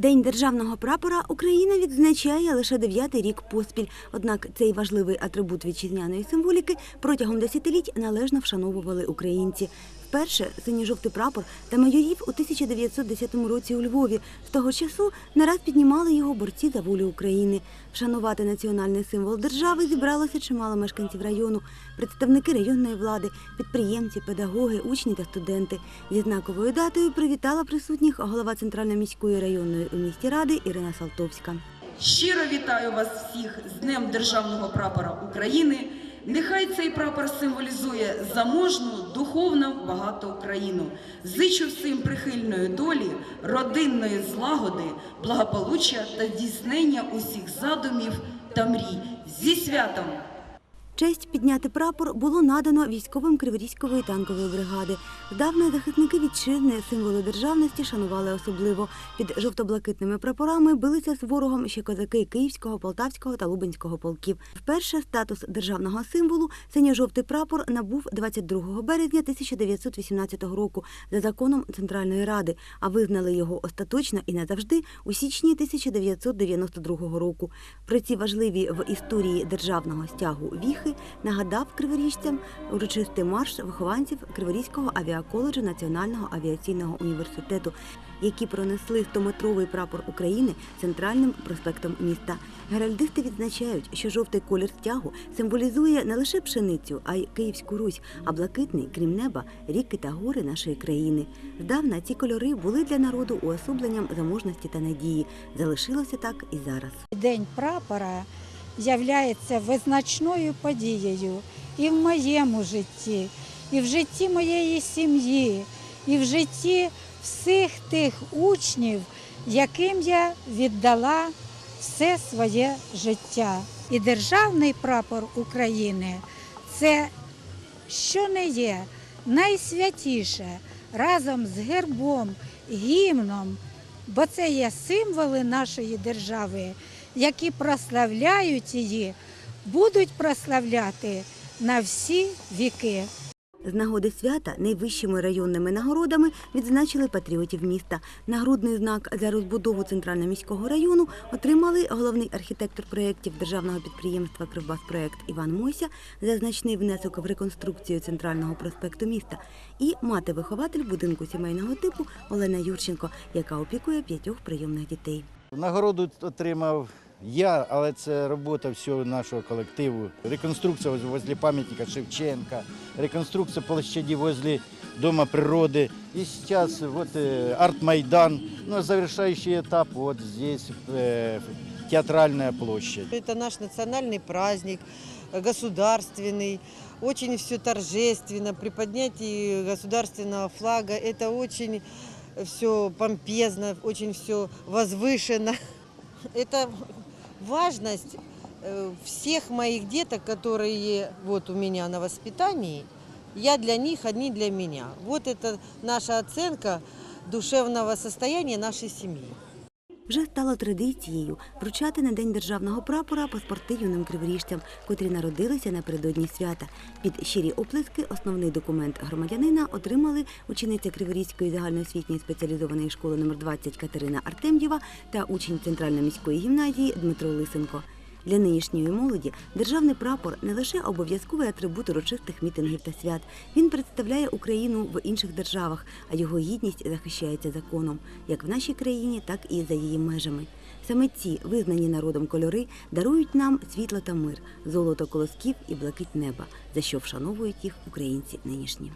День державного прапора Україна відзначає лише дев'ятий рік поспіль. Однак цей важливий атрибут вітчизняної символіки протягом десятиліть належно вшановували українці. Вперше синьо-жовтий прапор та майорів у 1910 році у Львові. З того часу не раз піднімали його борці за волю України. Вшанувати національний символ держави зібралося чимало мешканців району, представники районної влади, підприємці, педагоги, учні та студенти. Зі знаковою датою привітала присутніх голова Центральної міської районної у місті ради Ірина Салтовська. Щиро вітаю вас всіх з Днем Державного прапора України. Нехай цей прапор символізує заможну, духовно багату Україну. Зичу всім прихильної долі, родинної злагоди, благополуччя та здійснення усіх задумів та мрій. Зі святом! Честь підняти прапор було надано військовим Криворізької танкової бригади. Здавна захисники вітчизни, символи державності шанували особливо. Під жовто-блакитними прапорами билися з ворогом ще козаки Київського, Полтавського та Лубенського полків. Вперше статус державного символу синьо-жовтий прапор набув 22 березня 1918 року за законом Центральної Ради, а визнали його остаточно і назавжди у січні 1992 року. Про ці важливі в історії державного стягу віхи нагадав криворіжцям урочистий марш вихованців Криворізького авіаколеджу Національного авіаційного університету, які пронесли 100-метровий прапор України центральним проспектом міста. Геральдисти відзначають, що жовтий колір стягу символізує не лише пшеницю, а й Київську Русь, а блакитний, крім неба, ріки та гори нашої країни. Здавна ці кольори були для народу уособленням заможності та надії. Залишилося так і зараз. День прапора являється визначною подією і в моєму житті, і в житті моєї сім'ї, і в житті всіх тих учнів, яким я віддала все своє життя. І державний прапор України це що не є найсвятіше разом з гербом, гімном, бо це є символи нашої держави, які прославляють її, будуть прославляти на всі віки. З нагоди свята найвищими районними нагородами відзначили патріотів міста. Нагрудний знак за розбудову центрально-міського району отримали головний архітектор проєктів державного підприємства «Кривбаспроект» Іван Мося за значний внесок в реконструкцію центрального проспекту міста і мати-вихователь будинку сімейного типу Олена Юрченко, яка опікує п'ятьох прийомних дітей. Нагороду отримав я, але це робота всього нашого колективу. Реконструкція ось возле пам'ятника Шевченка, реконструкція площади возле Дома природы. И сейчас вот э, арт-майдан. Ну, а завершающий этап вот здесь, э, театральная площадь. Это наш национальный праздник, э, государственный. Очень все торжественно. При поднятии государственного флага это очень все помпезно, очень все возвышенно. Это важность э, всех моих деток, которые вот у меня на воспитании. Я для них, одни для меня. Вот это наша оценка душевного состояния нашей семьи. Вже стало традицією вручати на день державного прапора паспорти юним криворіжцям, котрі народилися напередодні свята. Під щирі оплески основний документ громадянина отримали учениця Криворізької загальноосвітньої спеціалізованої школи номер 20 Катерина Артем'єва та учень Центральної міської гімназії Дмитро Лисенко. Для нинішньої молоді державний прапор не лише обов'язковий атрибут урочистих мітингів та свят. Він представляє Україну в інших державах, а його гідність захищається законом, як в нашій країні, так і за її межами. Саме ці визнані народом кольори дарують нам світло та мир, золото колосків і блакить неба, за що вшановують їх українці нинішні.